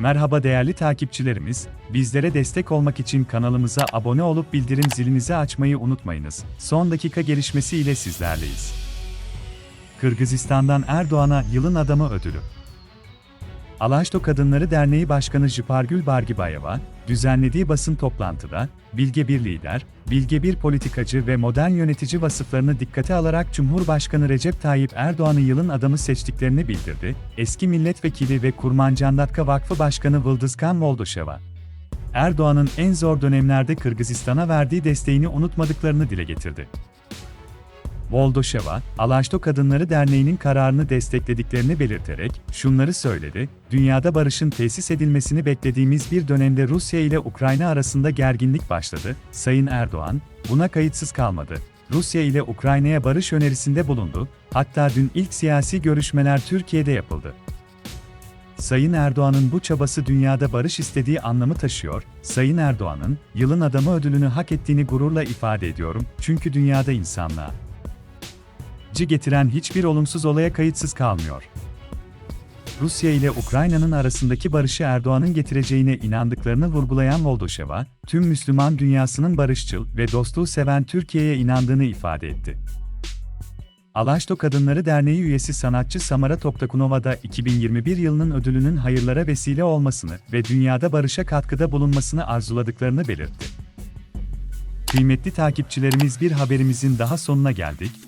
Merhaba değerli takipçilerimiz, bizlere destek olmak için kanalımıza abone olup bildirim zilinizi açmayı unutmayınız. Son dakika gelişmesi ile sizlerleyiz. Kırgızistan'dan Erdoğan'a Yılın Adamı ödülü. Alaşto Kadınları Derneği Başkanı Jipargül Bargibayeva, düzenlediği basın toplantıda, bilge bir lider, bilge bir politikacı ve modern yönetici vasıflarını dikkate alarak Cumhurbaşkanı Recep Tayyip Erdoğan'ı yılın adamı seçtiklerini bildirdi. Eski milletvekili ve Kurmancandatka Vakfı Başkanı Vıldızkan Moldoşeva, Erdoğan'ın en zor dönemlerde Kırgızistan'a verdiği desteğini unutmadıklarını dile getirdi. Voldoşeva, Alaşto Kadınları Derneği'nin kararını desteklediklerini belirterek şunları söyledi, dünyada barışın tesis edilmesini beklediğimiz bir dönemde Rusya ile Ukrayna arasında gerginlik başladı, Sayın Erdoğan, buna kayıtsız kalmadı. Rusya ile Ukrayna'ya barış önerisinde bulundu, hatta dün ilk siyasi görüşmeler Türkiye'de yapıldı. Sayın Erdoğan'ın bu çabası dünyada barış istediği anlamı taşıyor. Sayın Erdoğan'ın yılın adamı ödülünü hak ettiğini gururla ifade ediyorum. Çünkü dünyada insanlığa ci getiren hiçbir olumsuz olaya kayıtsız kalmıyor. Rusya ile Ukrayna'nın arasındaki barışı Erdoğan'ın getireceğine inandıklarını vurgulayan Voldoşeva, tüm Müslüman dünyasının barışçıl ve dostluğu seven Türkiye'ye inandığını ifade etti. Alaşto Kadınları Derneği üyesi sanatçı Samara Toktakunova da 2021 yılının ödülünün hayırlara vesile olmasını ve dünyada barışa katkıda bulunmasını arzuladıklarını belirtti. Kıymetli takipçilerimiz bir haberimizin daha sonuna geldik.